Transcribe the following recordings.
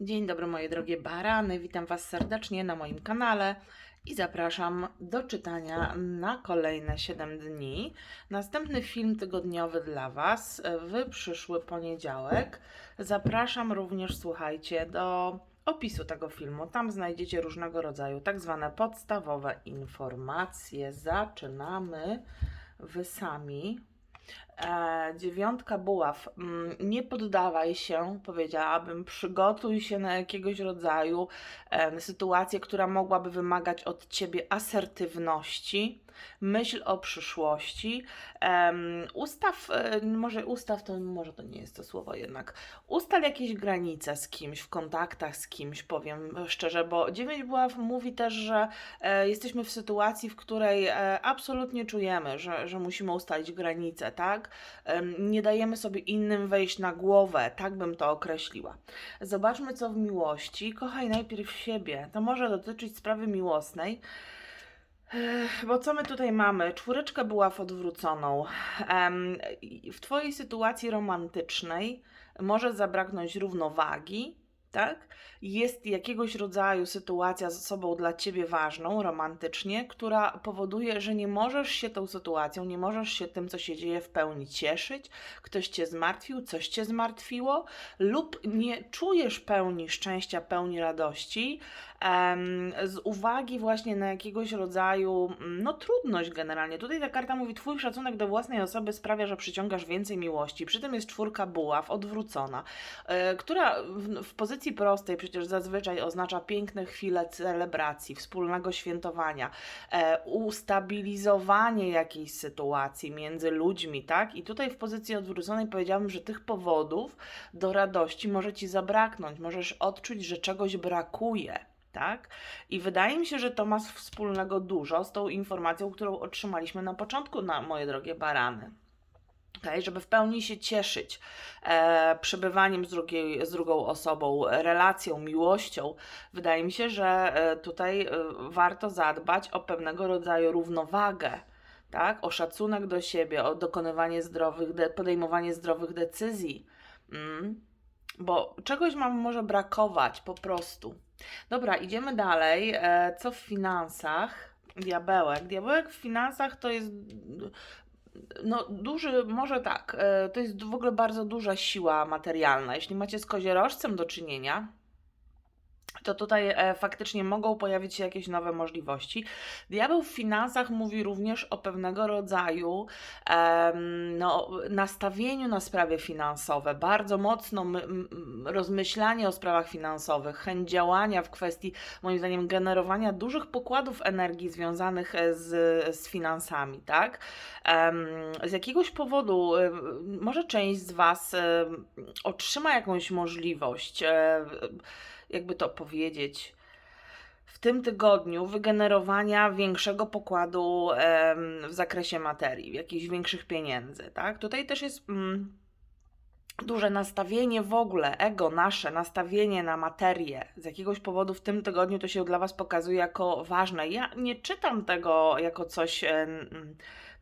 Dzień dobry moje drogie barany, witam Was serdecznie na moim kanale i zapraszam do czytania na kolejne 7 dni. Następny film tygodniowy dla Was w przyszły poniedziałek. Zapraszam również, słuchajcie, do opisu tego filmu. Tam znajdziecie różnego rodzaju tak zwane podstawowe informacje. Zaczynamy Wy sami. E, dziewiątka buław. Mm, Nie poddawaj się, powiedziałabym, przygotuj się na jakiegoś rodzaju em, sytuację, która mogłaby wymagać od ciebie asertywności. Myśl o przyszłości. Em, ustaw, e, może ustaw to, może to nie jest to słowo jednak. Ustal jakieś granice z kimś, w kontaktach z kimś, powiem szczerze, bo dziewięć buław mówi też, że e, jesteśmy w sytuacji, w której e, absolutnie czujemy, że, że musimy ustalić granice, tak? Em, nie dajemy sobie innym wejść na głowę, tak bym to określiła. Zobaczmy, co w miłości. Kochaj najpierw siebie. To może dotyczyć sprawy miłosnej. Bo co my tutaj mamy? Czwóreczkę buław odwróconą. Em, i w Twojej sytuacji romantycznej może zabraknąć równowagi, tak? Jest jakiegoś rodzaju sytuacja z osobą dla Ciebie ważną, romantycznie, która powoduje, że nie możesz się tą sytuacją, nie możesz się tym, co się dzieje, w pełni cieszyć. Ktoś Cię zmartwił, coś Cię zmartwiło, lub nie czujesz pełni szczęścia, pełni radości, z uwagi właśnie na jakiegoś rodzaju, mm, no trudność generalnie. Tutaj ta karta mówi, twój szacunek do własnej osoby sprawia, że przyciągasz więcej miłości. Przy tym jest czwórka buław, odwrócona, e, która w, w pozycji prostej przecież zazwyczaj oznacza piękne chwile celebracji, wspólnego świętowania, e, ustabilizowanie jakiejś sytuacji między ludźmi, tak? I tutaj w pozycji odwróconej powiedziałabym, że tych powodów do radości może ci zabraknąć, możesz odczuć, że czegoś brakuje tak? I wydaje mi się, że to ma wspólnego dużo z tą informacją, którą otrzymaliśmy na początku, na moje drogie barany. Okay, żeby w pełni się cieszyć e, przebywaniem z, drugiej, z drugą osobą, relacją, miłością, wydaje mi się, że e, tutaj e, warto zadbać o pewnego rodzaju równowagę, tak? o szacunek do siebie, o dokonywanie zdrowych, de- podejmowanie zdrowych decyzji. Mm. Bo czegoś nam może brakować po prostu. Dobra, idziemy dalej. E, Co w finansach? Diabełek. Diabełek w finansach to jest no duży, może tak, e, to jest w ogóle bardzo duża siła materialna. Jeśli macie z koziorożcem do czynienia, to tutaj e, faktycznie mogą pojawić się jakieś nowe możliwości. Diabeł w finansach mówi również o pewnego rodzaju no, nastawieniu na sprawy finansowe, bardzo mocno rozmyślanie o sprawach finansowych, chęć działania w kwestii, moim zdaniem, generowania dużych pokładów energii związanych e, z, z finansami, tak? Z jakiegoś powodu e, może część z Was otrzyma jakąś możliwość. Jakby to powiedzieć, w tym tygodniu wygenerowania większego pokładu w zakresie materii, jakichś większych pieniędzy, tak? Tutaj też jest mm, duże nastawienie w ogóle, ego nasze, nastawienie na materię. Z jakiegoś powodu w tym tygodniu to się dla Was pokazuje jako ważne. Ja nie czytam tego jako coś,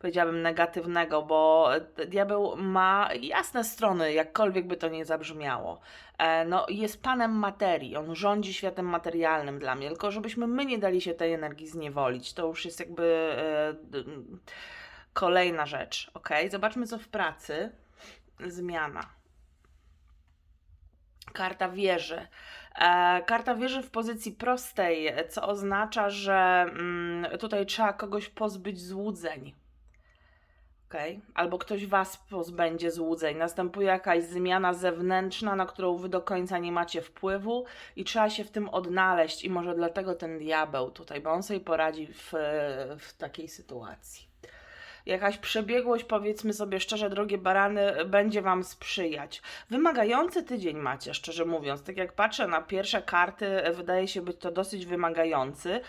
powiedziałabym, negatywnego, bo diabeł ma jasne strony, jakkolwiek by to nie zabrzmiało. E, no, jest panem materii, on rządzi światem materialnym dla mnie, tylko żebyśmy my nie dali się tej energii zniewolić. To już jest jakby e, kolejna rzecz, ok? Zobaczmy, co w pracy. Zmiana. Karta wieży. E, karta wieży w pozycji prostej, co oznacza, że mm, tutaj trzeba kogoś pozbyć złudzeń. Okay. Albo ktoś was pozbędzie złudzeń. Następuje jakaś zmiana zewnętrzna, na którą wy do końca nie macie wpływu i trzeba się w tym odnaleźć. I może dlatego ten diabeł tutaj, bo on sobie poradzi w, w takiej sytuacji. Jakaś przebiegłość, powiedzmy sobie szczerze, drogie barany, będzie Wam sprzyjać. Wymagający tydzień macie, szczerze mówiąc. Tak jak patrzę na pierwsze karty, wydaje się być to dosyć wymagający,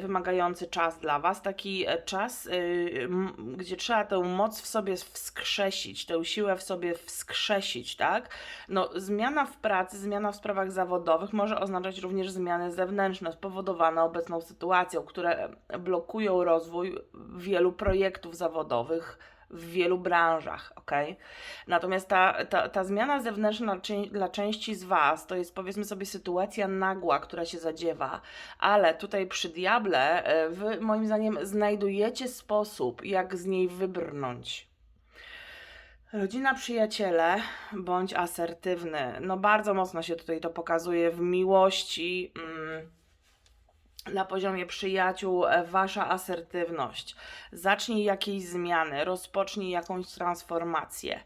wymagający czas dla Was. Taki e, czas, y, gdzie trzeba tę moc w sobie wskrzesić, tę siłę w sobie wskrzesić, tak? No, zmiana w pracy, zmiana w sprawach zawodowych może oznaczać również zmiany zewnętrzne, spowodowane obecną sytuacją, które blokują rozwój wielu projektów zawodowych w wielu branżach, ok? Natomiast ta, ta, ta zmiana zewnętrzna dla części z Was to jest powiedzmy sobie sytuacja nagła, która się zadziewa, ale tutaj przy diable e, Wy moim zdaniem znajdujecie sposób, jak z niej wybrnąć. Rodzina, przyjaciele bądź asertywny. No bardzo mocno się tutaj to pokazuje w miłości. Mm, na poziomie przyjaciół e, wasza asertywność. Zacznij jakieś zmiany, rozpocznij jakąś transformację.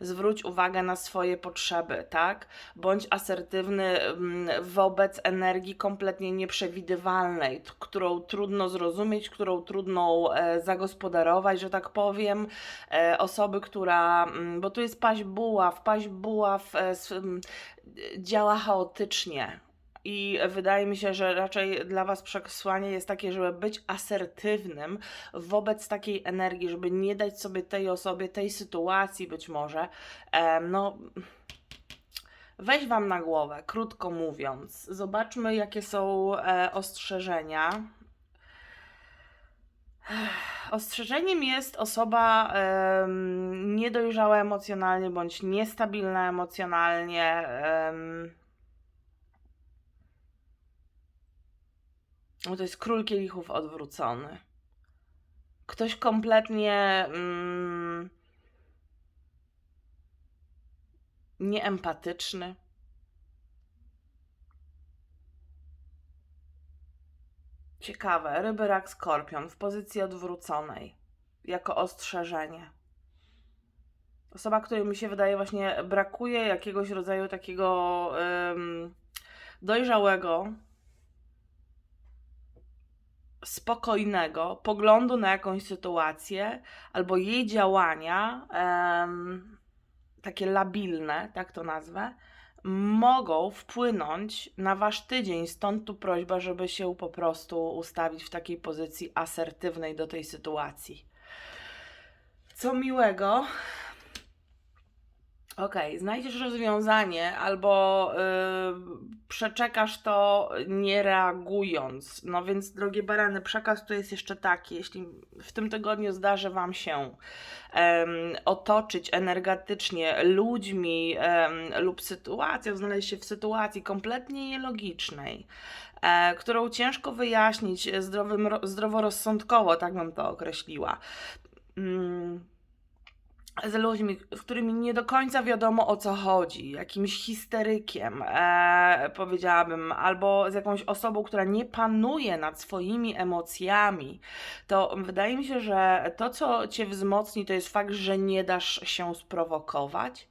Zwróć uwagę na swoje potrzeby, tak? Bądź asertywny mm, wobec energii kompletnie nieprzewidywalnej, którą trudno zrozumieć, którą trudno e, zagospodarować, że tak powiem. E, osoby, która, mm, bo tu jest paść buław, paść buław e, s- m, działa chaotycznie. I wydaje mi się, że raczej dla Was przesłanie jest takie, żeby być asertywnym wobec takiej energii, żeby nie dać sobie tej osobie, tej sytuacji być może, no, wejść Wam na głowę, krótko mówiąc. Zobaczmy, jakie są e, ostrzeżenia. Ostrzeżeniem jest osoba em, niedojrzała emocjonalnie bądź niestabilna emocjonalnie. em, No to jest król kielichów odwrócony. Ktoś kompletnie mm, nieempatyczny. Ciekawe, ryby, rak, skorpion w pozycji odwróconej, jako ostrzeżenie. Osoba, której mi się wydaje właśnie brakuje jakiegoś rodzaju takiego em, dojrzałego, spokojnego poglądu na jakąś sytuację albo jej działania, takie labilne, tak to nazwę, mogą wpłynąć na wasz tydzień. Stąd tu prośba, żeby się po prostu ustawić w takiej pozycji asertywnej do tej sytuacji. Co miłego. Okej, znajdziesz rozwiązanie albo y, przeczekasz to nie reagując. No więc, drogie barany, przekaz tu jest jeszcze taki. Jeśli w tym tygodniu zdarzy Wam się em, otoczyć energetycznie ludźmi em, lub sytuacją, znaleźć się w sytuacji kompletnie nielogicznej, e, którą ciężko wyjaśnić zdrowym, ro- zdroworozsądkowo, tak bym to określiła. Mm, z ludźmi, z którymi nie do końca wiadomo o co chodzi, jakimś histerykiem, e, powiedziałabym, albo z jakąś osobą, która nie panuje nad swoimi emocjami, to wydaje mi się, że to, co cię wzmocni, to jest fakt, że nie dasz się sprowokować.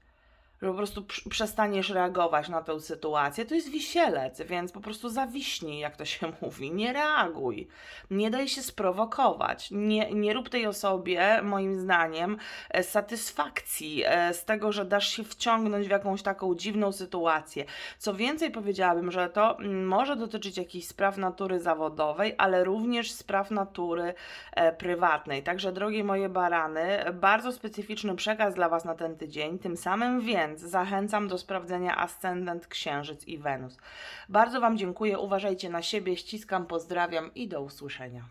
Że po prostu pr- przestaniesz reagować na tę sytuację. To jest wisielec, więc po prostu zawiśnij, jak to się mówi. Nie reaguj. Nie daj się sprowokować. Nie, nie rób tej osobie, moim zdaniem, e, satysfakcji e, z tego, że dasz się wciągnąć w jakąś taką dziwną sytuację. Co więcej, powiedziałabym, że to mm, może dotyczyć jakichś spraw natury zawodowej, ale również spraw natury e, prywatnej. Także, drogie moje barany, bardzo specyficzny przekaz dla Was na ten tydzień. Tym samym więc zachęcam do sprawdzenia Ascendent, Księżyc i Wenus. Bardzo Wam dziękuję. Uważajcie na siebie, ściskam, pozdrawiam i do usłyszenia.